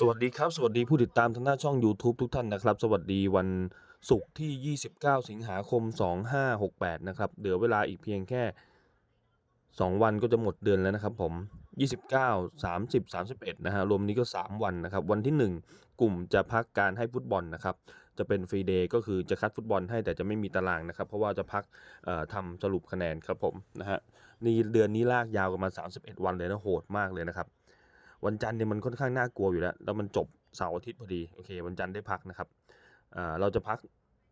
สวัสดีครับ สวัสดีผู้ติดตามทางหน้าช่อง YouTube ทุกท่านนะครับ สวัสดีวันศุกร์ที่ 29 สิงหาคม 2568 นะครับ เหลือเวลาอีกเพียงแค่ 2 วันก็จะหมดเดือนแล้วนะครับผม 29 30 31 นะฮะ รวมนี้ก็ 3 วันนะครับ วันที่ 1 กลุ่มจะพักการให้ฟุตบอลนะครับ จะเป็นฟรีเดย์ก็คือจะคัดฟุตบอลให้แต่จะไม่มีตารางนะครับ เพราะว่าจะพักทำสรุปคะแนนครับผมนะฮะ นี่เดือนนี้ลากยาวกันมา 31 วันเลยนะโหดมากเลยนะครับ วันจันทร์เนี่ยมันค่อนข้างน่ากลัวอยู่แล้ว แล้วมันจบเสาร์อาทิตย์พอดีโอเค วันจันทร์ได้พักนะครับเราจะพัก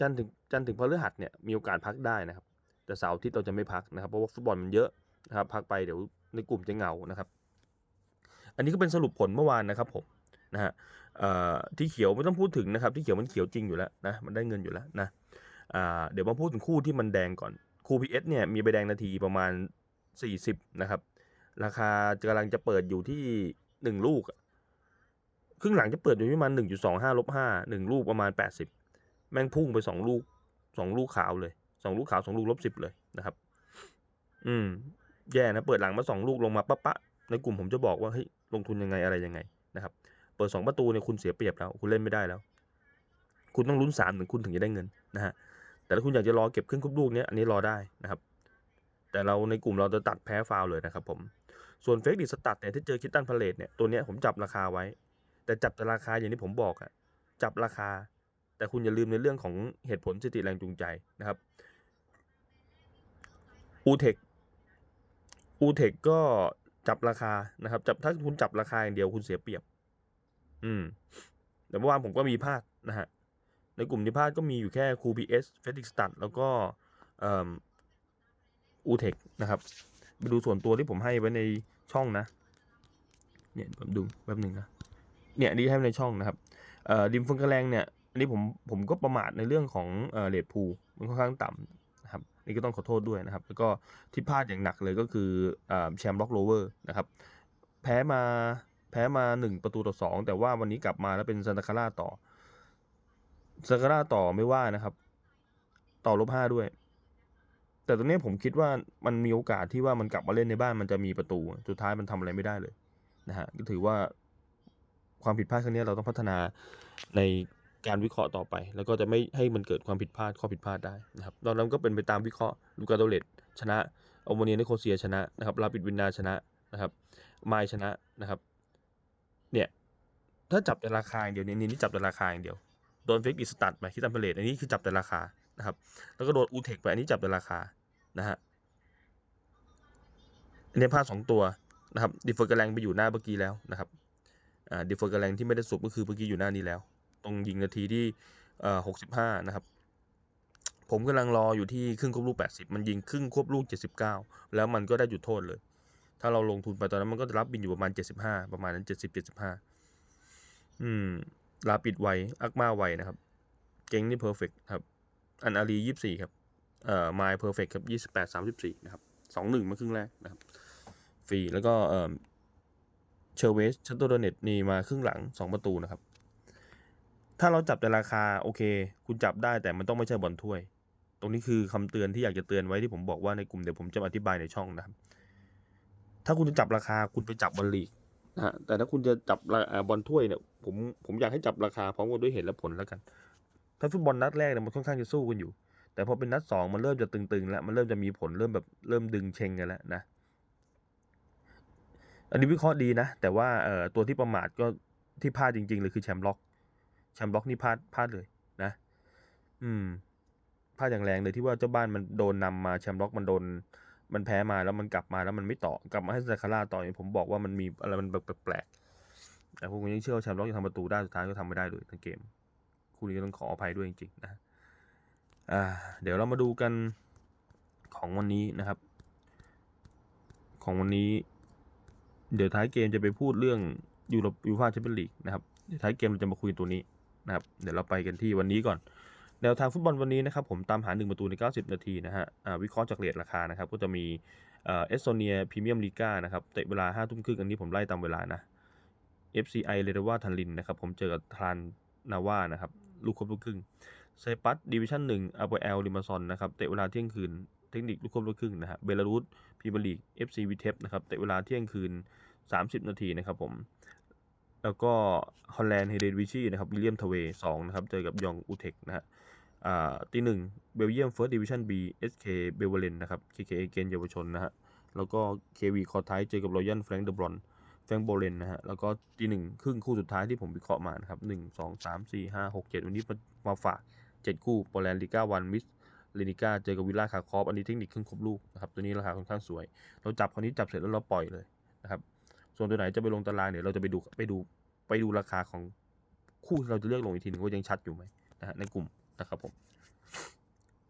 จันทร์ถึงจันทร์ถึงพฤหัสเนี่ยมีโอกาสพักได้นะครับ แต่เสาร์อาทิตย์เราจะไม่พักนะครับเพราะว่าฟุตบอลมันเยอะนะครับพักไปเดี๋ยวในกลุ่มจะเหงานะครับ อันนี้ก็เป็นสรุปผลเมื่อวานนะครับผมนะฮะที่เขียวไม่ต้องพูดถึงนะครับ ที่เขียวมันเขียวจริงอยู่แล้วนะมันได้เงินอยู่แล้วนะเดี๋ยวมาพูดถึงคู่ที่มันแดงก่อนคู่พีเอสเนี่ยมีใบแดงนาทีประมาณ 40 นะครับ ราคากำลังจะเปิดอยู่ที่ หนึ่งลูกครึ่งหลังจะเปิดอยู่ที่ประมาณหนึ่งจุดสองห้าลบห้าหนึ่งลูกประมาณแปดสิบแม่งพุ่งไปสองลูกสองลูกขาวเลยสองลูกขาวสองลูกลบสิบเลยนะครับ อืม แย่นะ เปิดหลังมาสองลูกลงมาปะปะ ในกลุ่มผมจะบอกว่าเฮ้ยลงทุนยังไงอะไรยังไงนะครับ เปิดสองประตูเนี่ยคุณเสียเปรียบแล้ว คุณเล่นไม่ได้แล้ว คุณต้องลุ้นสามถึงคุณถึงจะได้เงินนะฮะแต่ถ้าคุณอยากจะรอเก็บขึ้นคุบลูกเนี้ยอันนี้รอได้นะครับ แต่เราในกลุ่มเราจะตัดแพ้ฟาวเลยนะครับผม ส่วนเฟกดิสตัดเนี่ยที่เจอคิตตันพาเลตเนี่ยตัวเนี้ยผมจับราคาไว้ แต่จับแต่ราคาอย่างที่ผมบอกอะจับราคา แต่คุณอย่าลืมในเรื่องของเหตุผลสติแรงจูงใจนะครับอูเทคอูเทคก็จับราคานะครับ จับถ้าคุณจับราคาอย่างเดียวคุณเสียเปรียบ อืม แต่เมื่อวานผมก็มีพลาดนะฮะ ในกลุ่มที่พลาดก็มีอยู่แค่คูพีเอสเฟดิกสตัดแล้วก็อูเทคนะครับ ไปดูส่วนตัวที่ผมให้ไว้ในช่องนะ เนี่ยผมดูแป๊บหนึ่งนะ เนี่ยอันนี้ให้ในช่องนะครับเอ่อดิมฟงกระแรงเนี่ย อันนี้ผมผมก็ประมาทในเรื่องของเออเลดพูมันค่อนข้างต่ำนะครับ นี่ก็ต้องขอโทษด้วยนะครับ แล้วก็ที่พลาดอย่างหนักเลยก็คือเอ่อแชมป์ล็อกโรเวอร์นะครับ แพ้มาแพ้มาหนึ่งประตูต่อสองแต่ว่าวันนี้กลับมาแล้วเป็นซันตาคาร่าต่อซันตาคาร่าต่อไม่ว่านะครับ ต่อลบห้าด้วย แต่ตรงนี้ผมคิดว่ามันมีโอกาสที่ว่ามันกลับมาเล่นในบ้านมันจะมีประตู สุดท้ายมันทำอะไรไม่ได้เลยนะฮะก็ถือว่าความผิดพลาดครั้งนี้เราต้องพัฒนาในการวิเคราะห์ต่อไป แล้วก็จะไม่ให้มันเกิดความผิดพลาดข้อผิดพลาดได้นะครับตอนนั้นก็เป็นไปตามวิเคราะห์ลูกาโดเลตชนะโอโมเนียนโคเซียชนะนะครับลาปิดวินนาชนะนะครับไมชนะนะครับเนี่ยถ้าจับแต่ราคาอย่างเดียวเนี่ยนี่จับแต่ราคาอย่างเดียวโดนเฟกอิสตัดไปคิดตัมเพลตอันนี้คือจับแต่ราคานะครับแล้วก็โดนอูเทคไปอันนี้จับแต่ราคา นะฮะอันนี้พลาดสองตัวนะครับดิฟเฟอร์กระแรงไปอยู่หน้าเมื่อกี้แล้วนะครับดิฟเฟอร์กระแรงที่ไม่ได้สุบก็คือเมื่อกี้อยู่หน้านี้แล้ว ตรงยิงนาทีที่หกสิบห้านะครับ ผมกำลังรออยู่ที่ครึ่งควบลูกแปดสิบมันยิงครึ่งควบลูกเจ็ดสิบเก้าแล้วมันก็ได้จุดโทษเลย ถ้าเราลงทุนไปตอนนั้นมันก็จะรับบินอยู่ประมาณเจ็ดสิบห้าประมาณนั้นเจ็ดสิบเจ็ดสิบห้าอืมลาปิดไวอักมาไวนะครับ เก่งนี่เพอร์เฟกครับ อันอารียี่สิบสี่ครับ เอ่อไมล์เพอร์เฟกครับยี่สิบแปดสามสิบสี่นะครับสองหนึ่งมาครึ่งแรกนะครับฟรีแล้วก็เอ่อเชอร์เวสชัตโตโดเน็ตนี่มาครึ่งหลังสองประตูนะครับ ถ้าเราจับแต่ราคาโอเค คุณจับได้แต่มันต้องไม่ใช่บอลถ้วย ตรงนี้คือคำเตือนที่อยากจะเตือนไว้ที่ผมบอกว่าในกลุ่มเดี๋ยวผมจะอธิบายในช่องนะครับ ถ้าคุณจะจับราคาคุณไปจับบอลลีกนะฮะแต่ถ้าคุณจะจับราอ่าบอลถ้วยเนี่ยผมผมอยากให้จับราคาพร้อมกันด้วยเหตุและผลแล้วกัน ถ้าฟุตบอลนัดแรกเนี่ยมันค่อนข้างจะสู้กันอยู่ แต่พอเป็นนัดสองมันเริ่มจะตึงๆแล้วมันเริ่มจะมีผลเริ่มแบบเริ่มดึงเชงกันแล้วนะอันนี้วิเคราะห์ดีนะ แต่ว่าเอ่อตัวที่ประมาทก็ที่พลาดจริงๆเลยคือแชมป์ล็อกแชมป์ล็อกนี่พลาดพลาดเลยนะ อืมพลาดอย่างแรงเลยที่ว่าเจ้าบ้านมันโดนนำมาแชมป์ล็อกมันโดน มันแพ้มาแล้วมันกลับมาแล้วมันไม่ต่อกลับมาให้ซาคาร่าต่อยผมบอกว่ามันมีอะไรมันแปลกๆแต่พวกนี้เชื่อว่าแชมป์ล็อกจะทำประตูได้สุดท้ายก็ทำไม่ได้เลยทั้งเกม คู่นี้ก็ต้องขออภัยด้วยจริงๆนะ อ่าเดี๋ยวเรามาดูกันของวันนี้นะครับ ของวันนี้ เดี๋ยวท้ายเกมจะไปพูดเรื่องยูโรยูฟ่าแชมเปี้ยนลีกนะครับเดี๋ยวท้ายเกมเราจะมาคุยตัวนี้นะครับ เดี๋ยวเราไปกันที่วันนี้ก่อนแนวทางฟุตบอลวันนี้นะครับผมตามหา 1 ประตูใน 90 นาทีนะฮะวิเคราะห์จากเรทราคานะครับ ก็จะมีเอสโตเนียพรีเมียมลีกานะครับเตะเวลา5ทุ่มครึ่งอันนี้ผมไล่ตามเวลานะ FCI เรเดว่าทันลินนะครับ ผมเจอกับทรานนาว่านะครับ ลูกครบลูกครึ่ง ไซปัสดิวิชั่นหนึ่งอาโปเอลริมาซอนนะครับเตะเวลาเที่ยงคืนเทคนิคลูกครบลูกครึ่งนะฮะเบลารุสพรีเมียร์ลีก FC วิเทปนะครับเตะเวลาเที่ยงคืน 30 นาทีนะครับผม แล้วก็ฮอลแลนด์เฮเดนวิชีนะครับวิลเลียมทเวสองนะครับเจอกับยองอูเทคนะฮะอ่าตีหนึ่งเบลเยียมเฟิร์สดิวิชั่นบีเอสเคเบลเวเลนนะครับเคเคเกนเยาวชนนะฮะแล้วก็เควีคอไทเจอกับรอยัลแฟรงค์เดบรอนแฟรงค์โบเลนนะฮะ แล้วก็ตีหนึ่งครึ่งคู่สุดท้ายที่ผมวิเคราะห์มานะครับหนึ่งสองสามสี่ห้าหกเจ็ดวันนี้มามาฝาก เจ็ดคู่โปแลนด์ลิก้าวันมิสเลนิก้าเจอกับวิลล่าคาคอฟอันนี้เทคนิคครึ่งครบลูกนะครับตัวนี้ราคาค่อนข้างสวย เราจับคราวนี้จับเสร็จแล้วเราปล่อยเลยนะครับส่วนตัวไหนจะไปลงตารางเดี๋ยเราจะไปดูไปดูไปดูราคาของคู่ที่เราจะเลือกลงอีกทีหนึ่งว่ายังชัดอยู่ไหมนะฮะในกลุ่มนะครับผม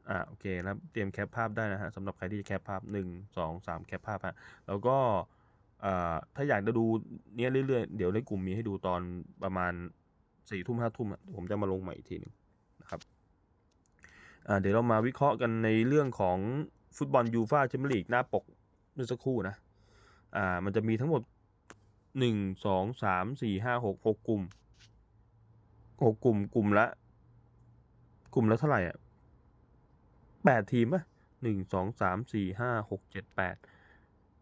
อ่าโอเคนะครับเตรียมแคปภาพได้นะฮะสำหรับใครที่จะแคปภาพหนึ่งสองสามแคปภาพฮะแล้วก็อ่าถ้าอยากจะดูเนี้ยเรื่อยๆ เดี๋ยวในกลุ่มมีให้ดูตอนประมาณสี่ทุ่มห้าทุ่มผมจะมาลงใหม่อีกทีหนึ่ง เดี๋ยวเรามาวิเคราะห์กันในเรื่องของฟุตบอลยูฟ่าแชมเปี้ยนลีกหน้าปกเมื่อสักครู่นะ อ่า มันจะมีทั้งหมดหนึ่งสองสามสี่ห้าหกหกกลุ่มหกกลุ่มกลุ่มละ กลุ่มละเท่าไหร่อะแปดทีมป่ะหนึ่งสองสามสี่ห้าหกเจ็ดแปด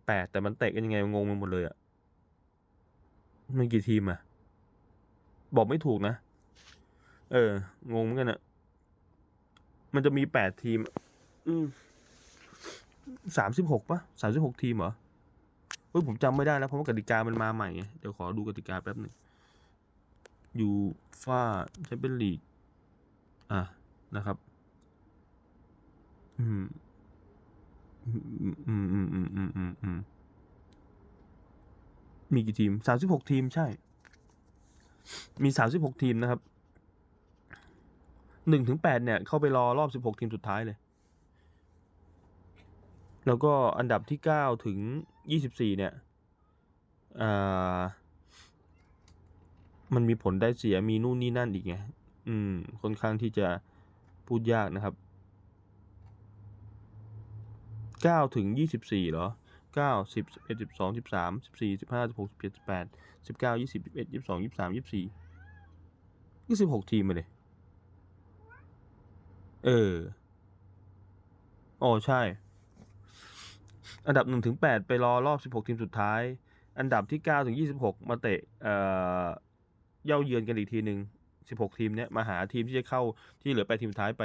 แปดแต่มันเตะกันยังไงงงไปหมดเลยอะมันกี่ทีมอะ บอกไม่ถูกนะ เออ งงเหมือนกันอะ มันจะมีแปดทีม อืมสามสิบหกป่ะสามสิบหกทีมเหรอเฮ้ยผมจำไม่ได้แล้วเพราะว่ากติกามันมาใหม่ไงเดี๋ยวขอดูกติกาแป๊บหนึ่งยูฟ่าแชมเปี้ยนลีกอะนะครับ อืม อืมอืมอืมอืมอืมอืมอืมมีกี่ทีมสามสิบหกทีมใช่ มีสามสิบหกทีมนะครับ หนึ่งถึงแปดเนี่ย เข้าไปรอรอบสิบหกทีมสุดท้ายเลย แล้วก็อันดับที่เก้าถึงยี่สิบสี่เนี่ยมันมีผลได้เสียมีนู่นนี่นั่นอีกไง อืม ค่อนข้างที่จะพูดยากนะครับเก้าถึงยี่สิบสี่เหรอเก้าสิบเอ็ดสิบสองสิบสามสิบสี่สิบห้าสิบหกสิบเจ็ดสิบแปดสิบเก้ายี่สิบยี่สิบเอ็ดยี่สิบสองยี่สิบสามยี่สิบสี่ยี่สิบหกทีมมาเลย เอออ๋อใช่ อันดับหนึ่งถึงแปดไปรอรอบสิบหกทีมสุดท้าย อันดับที่เก้าถึงยี่สิบหกมาเตะ เอ่อ เย่าเยือนกันอีกทีหนึ่งสิบหกทีมเนี้ยมาหาทีมที่จะเข้าที่เหลือแปดทีมสุดท้ายไป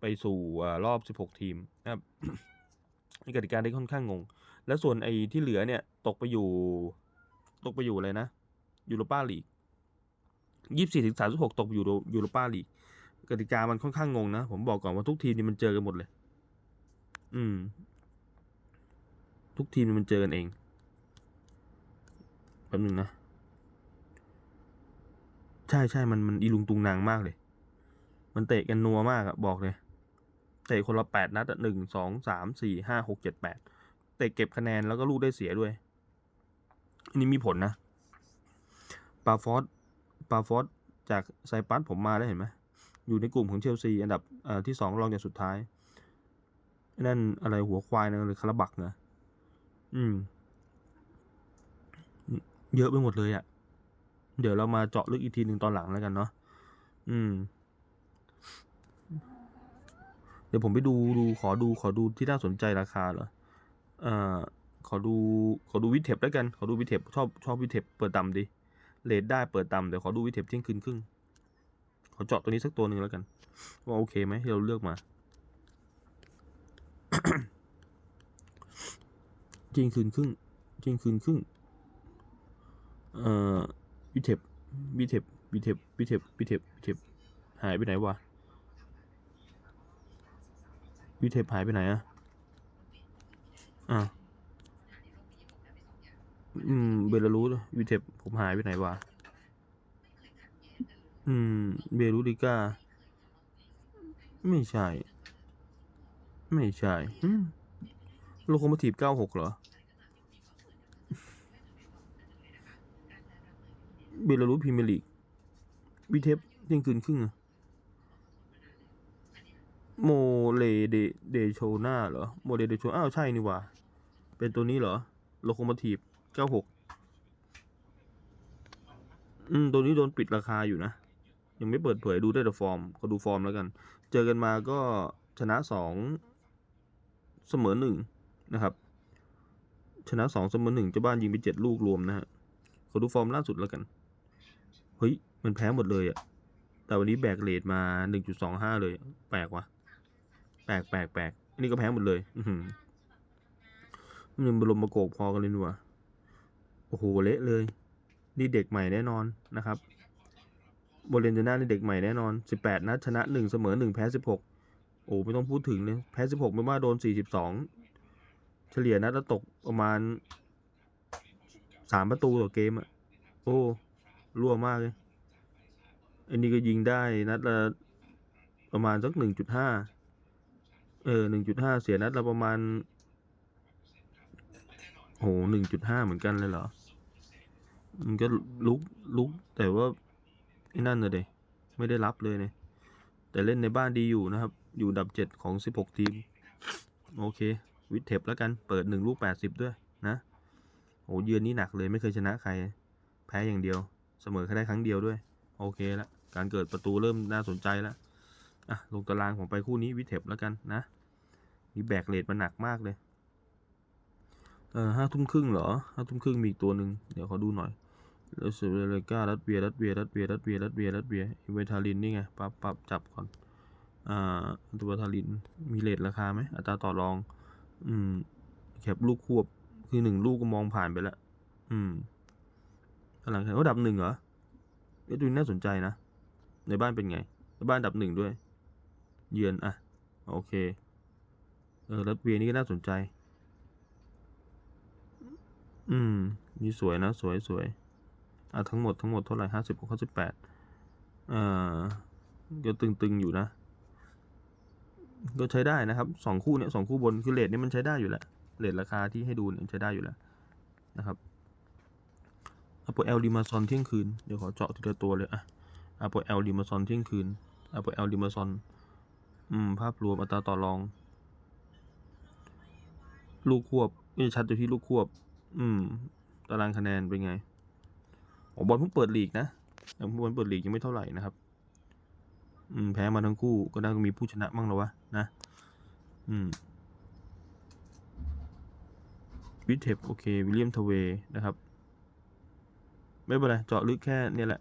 ไปสู่อ่อรอบสิบหกทีมนะครับนี่กติกาได้ค่อนข้างงง แล้วส่วนไอ้ที่เหลือเนี่ย ตกไปอยู่ ตกไปอยู่อะไรนะยูโรปาลีกยี่สิบสี่ถึงสามสิบหกตกไปอยู่ยูโรปาลีก กติกามันค่อนข้างงงนะ ผมบอกก่อนว่าทุกทีมนี่มันเจอกันหมดเลย อืม ทุกทีมมันเจอกันเองแป๊บนึงนะ ใช่ใช่มันมันอีลุงตุงนางมากเลย มันเตะกันนัวมากอะบอกเลยเตะคนละแปดนัดหนึ่งสองสามสี่ห้าหกเจ็ดแปดเตะเก็บคะแนนแล้วก็ลูกได้เสียด้วย อันนี้มีผลนะปาฟอสปาฟอสจากไซปัสผมมาได้เห็นไหม อยู่ในกลุ่มของเชลซีอันดับที่สองรองจากสุดท้าย นั่นอะไรหัวควายนะหรือคาราบักนะอืม เยอะไปหมดเลยอะ่ะ เดี๋ยวเรามาเจาะลึกอีกทีหนึ่งตอนหลังแล้วกันเนาะอืม เดี๋ยวผมไปดูดูขอดูขอดูที่น่าสนใจราคาเหรอเอ่อขอดูขอดูวิเทปแล้วกัน ขอดูวิเทปชอบชอบวิเทปเปิดต่ำดิเลทได้เปิดต่ำเดี๋ยวขอดูวิเทปเที่ยงคืนครึ่ง ขอเจาะตัวนี้สักตัวหนึ่งแล้วกัน ว่าโอเคไหมที่เราเลือกมาเที่ยงคืนครึ่งเที่ยงคืนครึ่งเอ่อวิเทปวิเทปวิเทปวิเทปวิเทปวิเทปหายไปไหนวะวิเทปหายไปไหนอะอ่าอืมเบลารุสวิเทปผมหายไปไหนวะ อืม เบลูดิก้า ไม่ใช่ ไม่ใช่อืมโลโคโมทีฟเก้าหกเหรอ เบลารุสพรีเมียร์ลีกวิเทปเที่ยงคืนครึ่งอะโมเลเดเดโชนาเหรอ โมเลเดโชอ้าว ใช่นี่ว่า เป็นตัวนี้เหรอ โลโคโมทีฟเก้าหกอืม ตัวนี้โดนปิดราคาอยู่นะ ยังไม่เปิดเผยดูได้แต่ฟอร์มขอดูฟอร์มแล้วกัน เจอกันมาก็ชนะสองเสมอหนึ่งนะครับ ชนะสองเสมอหนึ่งเจ้าบ้านยิงไปเจ็ดลูกรวมนะฮะขอดูฟอร์มล่าสุดแล้วกัน เฮ้ย มันแพ้หมดเลยอะแต่วันนี้แบกเลทมาหนึ่งจุดสองห้าเลย แปลกวะแปลกแปลกแปลกอันนี้ก็แพ้หมดเลย อือหือมันบรมมาโกกพอกันเลยนี่หว่าโอ้โหเละเลย นี่เด็กใหม่แน่นอนนะครับ โบเลนเจน่าในเด็กใหม่แน่นอนสิบแปดนัดชนะหนึ่งเสมอหนึ่งแพ้สิบหกโอ้ไม่ต้องพูดถึงเลยแพ้สิบหกไม่ว่าโดนสี่สิบสองเฉลี่ยนัดละตกประมาณสามประตูต่อเกมอะโอ้รั่วมากเลย อันนี้ก็ยิงได้นัดละประมาณสักหนึ่งจุดห้าเออหนึ่งจุดห้าเสียนัดละประมาณโหหนึ่งจุดห้าเหมือนกันเลยเหรอ มันก็ลุกลุกแต่ว่า ไอ้นั่นน่ะเดไม่ได้รับเลยเนี่ย แต่เล่นในบ้านดีอยู่นะครับ อยู่ดับเจ็ดของสิบหกทีม โอเค วิทเทปแล้วกัน เปิดหนึ่งลูกแปดสิบด้วยนะโหเยือนนี่หนักเลยไม่เคยชนะใคร แพ้อย่างเดียว เสมอแค่ได้ครั้งเดียวด้วย โอเคละการเกิดประตูเริ่มน่าสนใจแล้วอะลงตารางผมไปคู่นี้วิเทปแล้วกันนะ นี่แบกเลทมาหนักมากเลย เออห้าทุ่มครึ่งเหรอห้าทุ่มครึ่งมีอีกตัวหนึ่งเดี๋ยวขอดูหน่อย แล้วสุดเลการัสเวียรัสเวียรัสเวียรัสเวียรัสเวียรัสเวียอิเวทาลินนี่ไงปั๊บปั๊บจับก่อนอ่าตัวทาลินมีเลทราคาไหมอัตราต่อรอง อืมแคปลูกควบคือหนึ่งลูกก็มองผ่านไปแล้วอืมหลังแข่งก็ดับหนึ่งเหรอเอ้ยดูน่าสนใจนะ ในบ้านเป็นไงในบ้านดับหนึ่งด้วย เยือนอะ โอเค เออรัสเวียนี่ก็น่าสนใจ อืม นี่สวยนะ สวยสวย อะทั้งหมดทั้งหมดเท่าไหร่ห้าสิบหกห้าสิบแปดอ่าก็ตึงๆอยู่นะ ก็ใช้ได้นะครับสองคู่เนี่ยสองคู่บนคือเลทนี่มันใช้ได้อยู่แล้วเลทราคาที่ให้ดูเนี่ยใช้ได้อยู่แล้วนะครับอโปเอลดิมาซอนเที่ยงคืน เดี๋ยวขอเจาะทีละตัวเลยอะอโปเอลดิมาซอนเที่ยงคืนอโปเอลดิมาซอนอืมภาพรวมอัตราต่อรอง ลูกควบนี่ชัดอยู่ที่ลูกควบ อืม ตารางคะแนนเป็นไง บอลเพิ่งเปิดลีกนะยังบอลเปิดลีกยังไม่เท่าไหร่นะครับอืมแพ้มาทั้งคู่ก็น่าจะมีผู้ชนะบ้างแล้ววะนะอืมวิเทปโอเควิลเลียมทเวนะครับ ไม่เป็นไรเจาะลึกแค่เนี่ยแหละ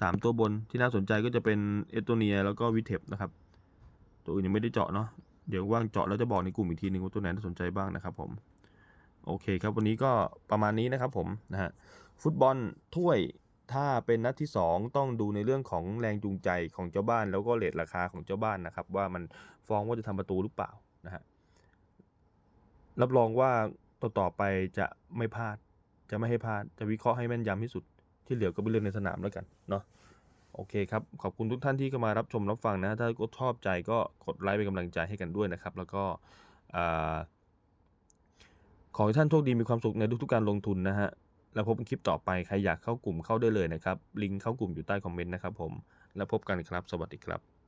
สามตัวบนที่น่าสนใจก็จะเป็นเอสโตเนียแล้วก็วิเทปนะครับ ตัวอื่นยังไม่ได้เจาะเนาะเดี๋ยวว่างเจาะแล้วจะบอกในกลุ่มอีกทีนึงว่าตัวไหนน่าสนใจบ้างนะครับผม โอเคครับวันนี้ก็ประมาณนี้นะครับผมนะฮะ ฟุตบอลถ้วยถ้าเป็นนัดที่ 2 ต้องดูในเรื่องของแรงจูงใจของเจ้าบ้าน แล้วก็เลทราคาของเจ้าบ้านนะครับ ว่ามันฟ้องว่าจะทำประตูหรือเปล่านะฮะรับรองว่าต่อต่อไปจะไม่พลาด จะไม่ให้พลาด จะวิเคราะห์ให้แม่นยำที่สุด ที่เหลือก็เป็นเรื่องในสนามแล้วกันเนาะโอเคครับ ขอบคุณทุกท่านที่เข้ามารับชมรับฟังนะ ถ้าก็ชอบใจก็กดไลค์เป็นกำลังใจให้กันด้วยนะครับ แล้วก็อขอให้ท่านโชคดีมีความสุขในทุกๆการลงทุนนะฮะ แล้วพบกันคลิปต่อไปใครอยากเข้ากลุ่มเข้าได้เลยนะครับ ลิงก์เข้ากลุ่มอยู่ใต้คอมเมนต์นะครับผม แล้วพบกันครับ สวัสดีครับ